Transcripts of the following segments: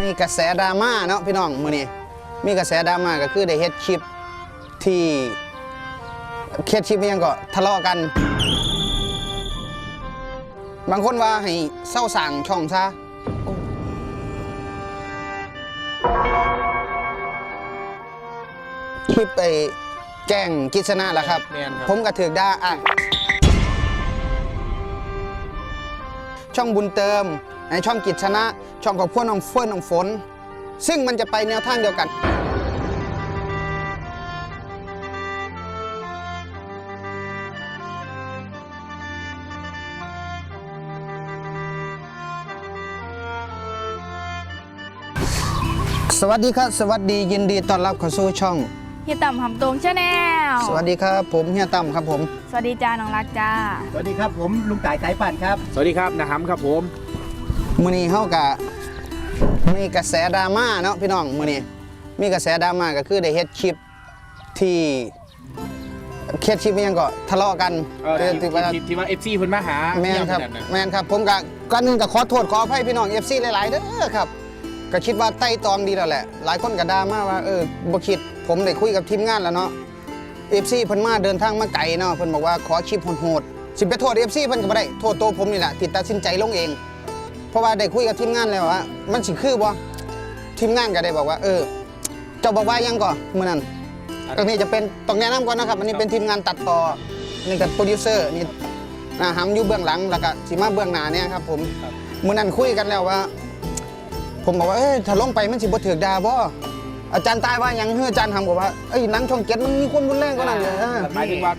มีกระแสดราม่าเนาะพี่น้องมื้อนี้มีกระแสดราม่าก็คือได้เฮ็ดคลิปที่เฮ็ดคลิปอิหยังก็ทะเลาะกัน บางคนว่าให้เศร้าสั่งช่องซะโอ้คลิปไปแกล้งกิษณะล่ะครับ แม่นครับ ผมก็ถือด่าอะช่องบุญเติม ในช่องกิจชนะ ช่องของพวกน้องเฟิร์นน้องฝน ซึ่งมันจะไปแนวทางเดียวกัน สวัสดีครับ สวัสดียินดีต้อนรับเข้าสู่ช่อง เฮียต่ำหำตรงชาแนลสวัสดีครับ ผมเฮียตั้มครับผม สวัสดีจ้าน้องรักจ้า สวัสดีครับผมลุงต่ายสายป่านครับ สวัสดีครับนะฮัมครับผม มื้อนี้เฮากะมีกระแสดราม่าเนาะพี่น้องมื้อนี้มีกระแสดราม่าก็คือได้เฮ็ดคลิปที่เฮ็ดคลิปอิหยังก็ทะเลาะกันเออเรื่องที่ที่ว่าที่ที่ว่าเอฟซีเพิ่นมาหาแม่นครับเนี่ยขนาดนั้นแม่นครับ ผมก็ก่อนอื่นก็ขอโทษขออภัยพี่น้อง FC หลาย ๆเด้อครับ ก็คิดว่าไต่ตองดีแล้วแหละ หลายคนก็ด่ามาว่าเออบ่คิดผมได้คุยกับทีมงานแล้วเนาะ FC เพิ่นมาเดินทางมาไกลเนาะเพิ่นบอกว่าขอคลิปโหดๆสิไปโทษ FC เพิ่นก็บ่ได้โทษตัวผมนี่แหละที่ตัดสินใจลงเอง เพราะว่าได้คุยกับทีมงานแล้วว่ามันสิคือบ่ทีมงานก็ได้บอกว่า เออ เจ้าบอกว่ายังก่อนมื้อนั้นตรงนี้จะเป็นต้องแนะนำก่อนนะครับ อันนี้เป็นทีมงานตัดต่อนี่กับโปรดิวเซอร์นี่นะหำอยู่เบื้องหลังแล้วก็สิมาเบื้องหน้าเนี่ยครับผมมื้อนั้นคุยกันแล้วว่า ผมบอกว่าเอ้ยถ้าลงไปมันสิบ่ถูกด่าบ่อาจารย์ตายว่าหยังเฮ้ออาจารย์ทำบอกว่าเอ้ยหนังช่องเจ็ดมันมีความรุนแรงกว่านั้นเลยเออหมายถึงว่า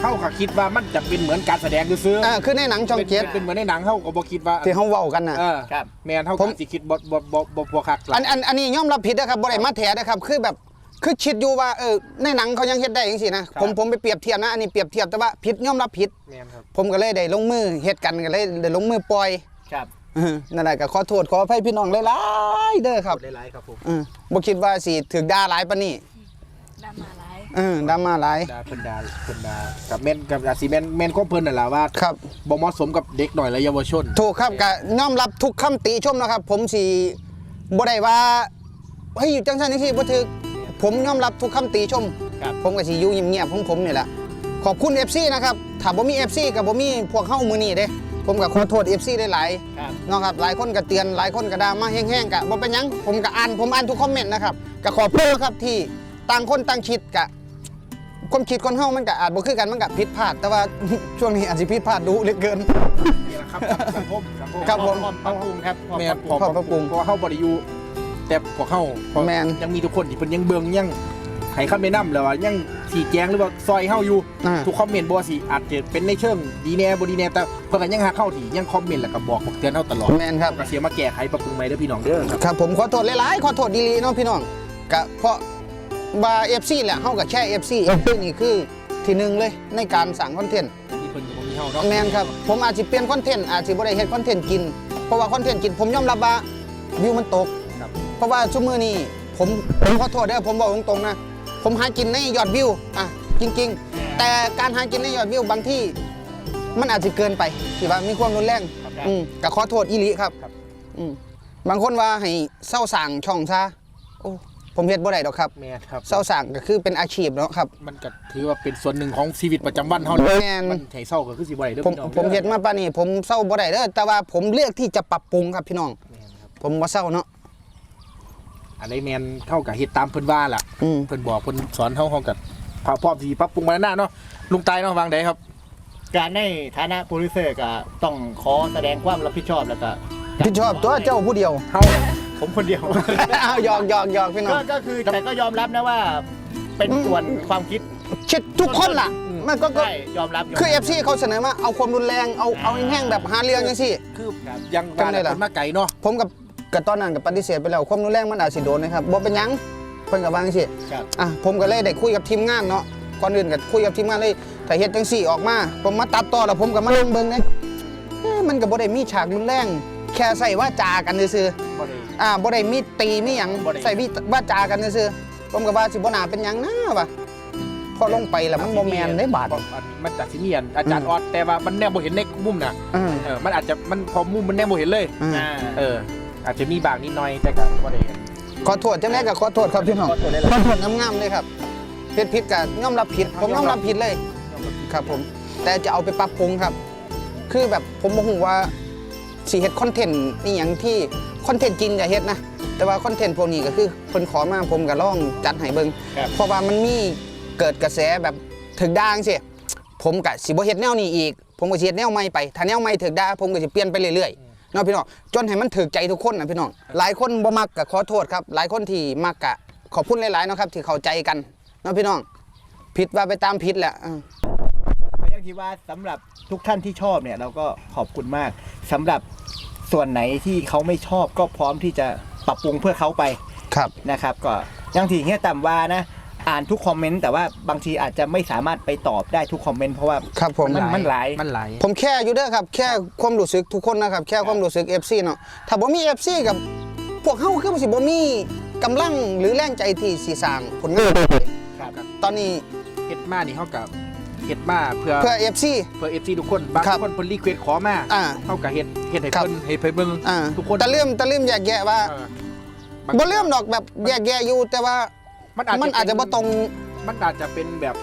เข้ากับคิดว่ามันจะเป็นเหมือนการแสดงซื้อๆอ่าคือในหนังช่องเป็นเจ็ดเป็นเหมือนในหนังเข้าก็บ่คิดว่าที่เขาเว้ากันน่ะ เออครับ แมนเท่าผกับมสิคิดบ่บ่บ่บ่บ่คักหลัอักนอันอันนี้ยอมรับผิดนะครับบ่ได้มาแถนะครับคือแบบคือคิดอยู่ว่าเออในหนังเขายังเฮ็ดได้จังซี่นะผมผมไปเปรียบเทียบนะอันนี้เปรียบเทียบแต่ว่าผิดยอมรับผิด แมนครับ ผมก็เลยได้ลงมือเฮ็ดกันก็เลยได้ลงมือปล่อยครับเออนั่นแหละก็ขอโทษขออภัยพี่น้องหลายๆเด้อครับได้หลายครับผม เออบ่คิดว่าสิถึกด่าหลายปานนี้ดามาไลฟ์ เออด่ามาหลายดาเพิ่นดาเพิ่นดากับแม่นกับอาสิแม่นแม่นของเพิ่นนั่นล่ะว่าครับบ่เหมาะสมกับเด็กหน่อยและเยาวชน ถูกครับก็ยอมรับทุกคำติชมนะครับ ผมสิบ่ได้ว่าเฮ้ยจังซั่นจังซี่บ่ถึกผมยอมรับทุกคำติชม ครับ ผมก็สิอยู่เงียบๆของผมนี่แหละขอบคุณ FC นะครับถ้าบ่มี FC กับบ่มีพวกเฮามื้อนี้เด้ ผมก็ขอโทษ FC ได้หลายครับ เนาะครับหลายคนก็เตือนหลายคนก็ด่ามาแห้งๆก็บ่เป็นหยังผมก็อ่านผมอ่านทุกคอมเมนต์นะครับก็ขอบคุณนะครับที่ต่างคนต่างคิดก็ ความคิดคนเฮามันก็อาจบ่คือกันมันก็ผิดพลาด แต่ว่า ช่วงนี้อาจสิผิดพลาดดุเหลือเกิน นี่แหละครับสังคมสังคมครับผมปรับปรุงครับแม่นขอบพระปรุงเพราะว่าเฮาบ่ได้อยู่แต่พวกเฮาเพราะแม่น ยังมีทุกคนที่เพิ่นยังเบิ่งยังให้คำแนะนำแล้วว่ายังสีแจงหรือว่าซอยเฮาอยู่ อ่า ทุกคอมเมนต์บ่ว่าสิอาจจะเป็นในเชิงดีแน่บ่ดีแน่แต่เพิ่นก็ยังหาเข้าที่ยังคอมเมนต์แล้วก็บอกบอกเตือนเฮาตลอดแม่นครับ ก็เสียมาแก้ไขปรับปรุงใหม่เด้อพี่น้องเด้อครับครับผมขอโทษหลายๆขอโทษดีๆเนาะพี่น้องก็เพราะ ว่า FC แหละเฮาก็แค่ FC FC นี่คือที่หนึ่งเลยในการสร้างคอนเทนต์ที่เพิ่นก็บ่มีเฮาเนาะแมนครับ ผมอาจจะเปลี่ยนคอนเทนต์อาจจะบ่ได้เฮ็ดคอนเทนต์กิน เพราะว่าคอนเทนต์กินผมยอมรับว่าวิวมันตก ครับเพราะว่าชั่วมือนี้ผมผมขอโทษเด้อผมบอกตรงๆนะ ผมหากินในยอดวิวอะจริง ๆ แต่การหากินในยอดวิวบางที่มันอาจจะเกินไปที่ว่ามีความรุนแรงครับอืมก็ขอโทษอีหลีครับครับ อืมบางคนว่าให้เศร้าสั่งช่องซะโอ้ ผมเฮ็ดบ่ได้ดอกครับแม่นครับเศร้าสั่งก็คือเป็นอาชีพเนาะครับ มันก็ถือว่าเป็นส่วนหนึ่งของชีวิตประจำวันเฮาแม่น มันให้เศร้าก็คือสิบ่ได้เด้อผมพี่น้องผมเฮ็ดมาป่านนี้ผมเศร้าบ่ได้เด้อแต่ว่าผมเลือกที่จะปรับปรุงครับพี่น้อง แม่นครับผมบ่เศร้าเนาะอันนี้แม่นเท่ากับเฮ็ดตามเพิ่นว่าล่ะ อืม เพิ่นบอกเพิ่นสอนเฮาเฮาก็พร้อมสิปรับปรุงมาหน้าเนาะลุงตายเนาะวางได้ครับ การในฐานะโปรดิวเซอร์ก็ต้องขอแสดงความรับผิดชอบแล้วก็พี่ชอบตัวเจ้าผู้เดียว เฮา ผมคนเดียวเอาหยอกหยอกหยอกพี่น้อก็ง ก็คือแต่ก็ยอมรับนะว่า เป็นส่วนความคิดคิดทุกคนล่ะมันก็ก็ ใช่ยอมรับยมรับ คือ FC เขาเสนอมาเอาความรุนแรงเอาเอาแห้งๆแบบหาเรื่องจังซี่ คือยังว่าจำได้ล่ะ คนมาไกลเนาะผมกับกับตอนนั้นกับปฏิเสธไปแล้วความรุนแรงมันอาจสิโดนนะครับบ่เป็นหยังเพิ่นก็ว่าจังซี่ครับ อะผมก็เลยได้คุยกับทีมงานเนาะก่อนอื่นก็คุยกับทีมงานเลยถ้าเฮ็ดจังซี่ออกมา ผมมาตัดต่อแล้วผมก็มานั่งเบิ่งนะเอ๊ะมันก็บ่ได้มีฉากรุนแรง แค่ใส่ว่าจากันซื่อๆบ่ได้ อ่าบ่ได้มีตีมีหยังบ่ได้ ใส่วิว่าจากันซื่อๆผมก็ว่าสิบ่น่าเป็นหยังนะว่ะพอลงไปแล้วมันบ่แม่นได้บาดอันมันจากสิเมียนอาจารย์อืม ออดแต่ว่ามันแนบบ่เห็นในมุมน่ะอืม เออมันอาจจะมันพอมุมมันแนบบ่เห็นเลย อืม อ่าเออ อาจจะมีบางนิดหน่อยแต่ก็บ่ได้ขอโทษจังได๋ก็ขอโทษครับพี่น้อง ขอโทษได้ขอโทษงามๆเลยครับเฮ็ดผิดก็ยอมรับผิด ผมยอมรับผิดเลยครับผม แต่จะเอาไปปรับปรุงครับ คือแบบผมบ่ฮู้ว่า สิเฮ็ดคอนเทนต์อีหยังที่คอนเทนต์จริงอย่าเฮ็ดนะ แต่ว่าคอนเทนต์พวกนี้ก็คือเพิ่นขอมาผมก็ลองจัดให้เบิ่งครับ เพราะว่ามันมีเกิดกระแสแบบถึกด่างสิผมก็สิบ่เฮ็ดแนวนี้อีก ผมก็สิเฮ็ดแนวใหม่ไปถ้าแนวใหม่ถึกด่าผมก็สิเปลี่ยนไปเรื่อยๆเนาะพี่น้องจนให้มันถึกใจทุกคนนะพี่น้องหลายคนบ่มักก็ขอโทษครับ หลายคนที่มักก็ขอบคุณหลายๆเนาะครับที่เข้าใจกันเนาะพี่น้องผิดว่าไปตามผิดแหละอ่า ก็ยังคิดว่าสำหรับทุกท่านที่ชอบเนี่ย เราก็ขอบคุณมากสำหรับส่วนไหนที่เขาไม่ชอบก็พร้อมที่จะปรับปรุงเพื่อเขาไปครับนะครับ ก็อยังที่เฮียต่ำว่านะอ่านทุกคอมเมนต์แต่ว่าบางทีอาจจะไม่สามารถไปตอบได้ทุกคอมเมนต์เพราะว่าครับผมมันมันหลายมันหลายผมแค่อยู่เด้อครับ แค่ความรู้สึกทุกคนนะครับ แค่ความรู้สึก FC เนาะถ้าบ่มี FC กับพวกเฮาคือบ่สิบ่มีกำลังหรือแรงใจที่สิสร้างผลงานครับตอนนี้เฮ็ดมานี่เฮากับ เฮ็ดมาเพื่อเพื่อ FC เพื่อ FC ทุกคนบางครับคนเพิ่นรีเควสขอมาอ่าเฮาก็เฮ็ดเฮ็ดให้ครับ เพิ่นเฮ็ดให้เบิ่งอ่าทุกคนแต่เริ่มแต่เริ่มแยกแยะว่าเออบางบ่เริ่มดอกแบบแยกแยะอยู่แต่ว่ามันอาจจะมันอาจจะบ่ตรง มันอาจจะเป็นแบบ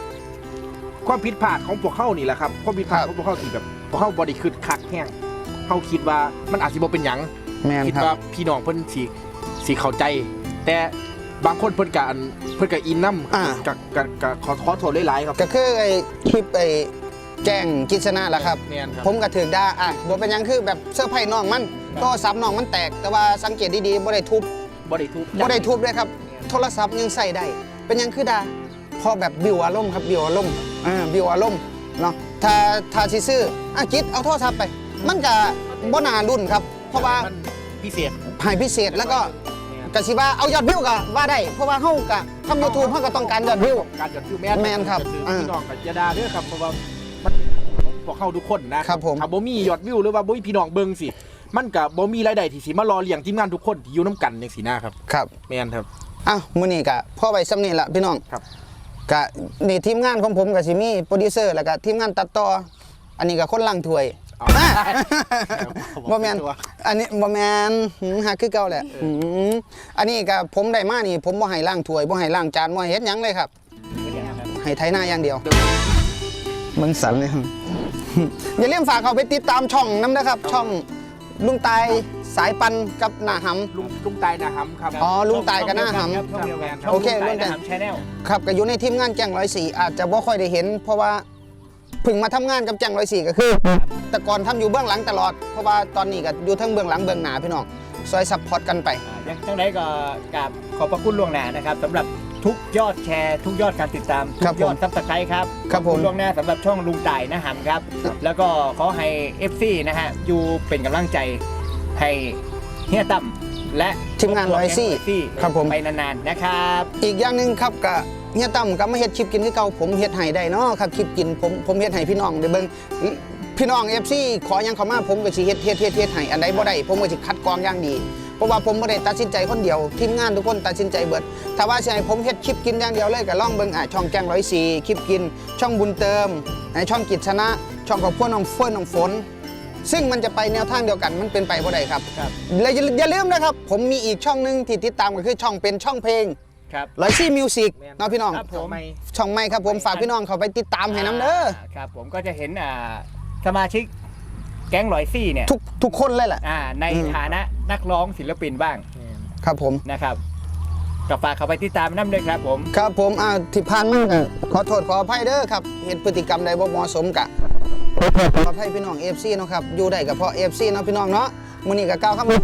ความผิดพลาดของพวกเขานี่แหละครับความผิดพลาดครับ ของพวกเขาที่แบบพวกเขาบอดี้คืดคักแห้งเขาคิดว่ามันอาจจะบ่เป็นหยัง แม่นคิดครัว่าบพี่น้องเพิ่นสิสิเข้าใจ แต่ บางคนเพิ่นกอันเพิ่นกอินน้อ่าำกับกับกับขอขอโทษหลายๆครับก็คือไอ้คลิปไอ้แจ้งกิษณะล่ะครับ แม่นครับ ผมก็ถือด่าอะบ่เป็นหยังคือแบบเสื้อร์ไผ่น้องมันโทรศัพท์น้องมันแตก แต่ว่าสังเกตดีๆบ่ได้ทุบบ่ได้ทุบ บ่ได้ทุบเลยครับ โทรศัพท์ยังใส่ได้ เป็นหยังคือด่าพอแบบบิวอารมณ์ครับบิวอารมณ์อ่าบิวอารมณ์เนาะถ้าถ้าสิซื้ออะจิตเอาโทรศัพท์ไป มันก็บ่น่ารุ่นครับ เพราะว่ามันพิเศษให้พิเศษแล้วก็ กสิว่าเอายอดวิวก็ว่าได้ เพราะว่าเฮาก็ทำ YouTube เฮาก็ต้องการยอดวิว การยอดวิวแม่นแม่นครับก็คืออ่าพี่น้องกับยาดาเด้อครับเพราะว่ามันพวกเขาทุกคนนะครับผม ถ้าบ่มียอดวิวหรือว่าบ่มีพี่น้องเบิ่งสิ มันก็บ่มีรายได้ที่สิมารอเลี้ยงทีมงานทุกคนที่อยู่นํกันจังซี่นะครับครับแม่นครับอ้าวมื้อนี้ก็พ่อไว้ซ้ำนี่ละพี่น้องครับ ก็นี่ทีมงานของผมก็สิมีโปรดิวเซอร์แล้วก็ทีมงานตัดต่ออันนี้ก็คนล่างถ้วย อ๋ออะผมบ่แม่นตัวอันนี้บ่แม่นหืมหาคือเก่าแหละหืมอันนี้ก็ผมได้มานี่ผมบ่ให้ล้างถ้วยบ่ให้ล้างจานบ่ให้เฮ็ดหยังเลยครับให้ไถหน้าอย่างเดียวมึงสันเลยครับ อย่าลืมฝากเขาไปติดตามช่องน้ำนะครับ ช่องลุงตายสายปันกับหน้าหำลุงลุงตายนะฮัมครับอ๋อลุงตายกับหน้าหำ ช่องเดียวกันโอเคช่องร่วมกันลุงตายนะหำ Channel ครับก็อยู่ในทีมงานแจ้งร้อยสี่อาจจะบ่ค่อยได้เห็น เพราะว่าเพึ่งมาทำงานกับแจ้งร้อยสี่ก็คือ แต่ก่อนทำอยู่เบื้องหลังตลอด เพราะว่าตอนนี้ก็อยู่ทั้งเบื้องหลังเบื้องหน้าพี่น้องซอยซัพพอร์ตกันไปอ่ายังจังไดก็กราบขอบพระคุณล่วงหน้านะครับสำหรับทุกยอดแชร์ทุกยอดการติดตาม ทุครับกผมยอดซับสไครต์ครับครับขอผมณล่วงหน้าสำหรับช่องลุงต่ายนะหำครับ แล้วก็ขอให้ FC นะฮะอยู่เป็นกำลังใจให้เฮียตั้มและทีมงานร้อยสี่ซี่ครับผมไปนานๆนะครับ อีกอย่างหนึ่งครับก็เฮียตั้มก็มาเฮ็ดคลิปกินคือเก่าผมเฮ็ดให้ได้เนาะครับคลิปกินผมผมเฮ็ดให้พี่น้องได้เบิ่ง พี่น้อง FC ขอหยังเข้ามาผมก็สิเฮ็ดเฮ็ดเฮ็ดเฮ็ดให้อันใดบ่ได้ผมก็สิคัดกรองอย่างดีเพราะว่าผมบ่ได้ตัดสินใจคนเดียวทีมงานทุกคนตัดสินใจเบิดถ้าว่าสิให้ผมเฮ็ดคลิปกินอย่างเดียวเลยก็ลองเบิ่งอะช่องแจ้ง104คลิปกิน ช่องบุญเติมในช่องกิจชนะ ช่องครอบครัวน้องเฟิร์นน้องฝน ซึ่งมันจะไปแนวทางเดียวกันมันเป็นไปบ่ได้ครับครับและอย่าอย่าลืมนะครับ ผมมีอีกช่องหนึงที่ติดตามก็คือช่องเป็นช่องเพลงครับร้อยซี่มิวสิกเนาะพี่น้องครับผมช่องใหม่ครับผมฝากพี่น้องเขาไปติดตามให้น้ำเด้อครับผมก็จะเห็นอ่า สมาชิกแก๊งร้อยซี่เนี่ยทุกทุกคนเลยแหละ อ่าในอืม ฐานะนักร้องศิลปินบ้างครับผม นะครับก็ฝากเขาไปติดตามน้ำด้วยครับผม ครับผมอ่าที่ผ่านมาก็ขอโทษขออภัยเด้อครับเห็นพฤติกรรมใดบ่เหมาะสมกะขอโทษขออภัยพี่น้อง FC เนาะครับอยู่ได้ก็เพราะ FC เนาะพี่น้องเนาะมื้อนี้ก็กล่าวคำว่า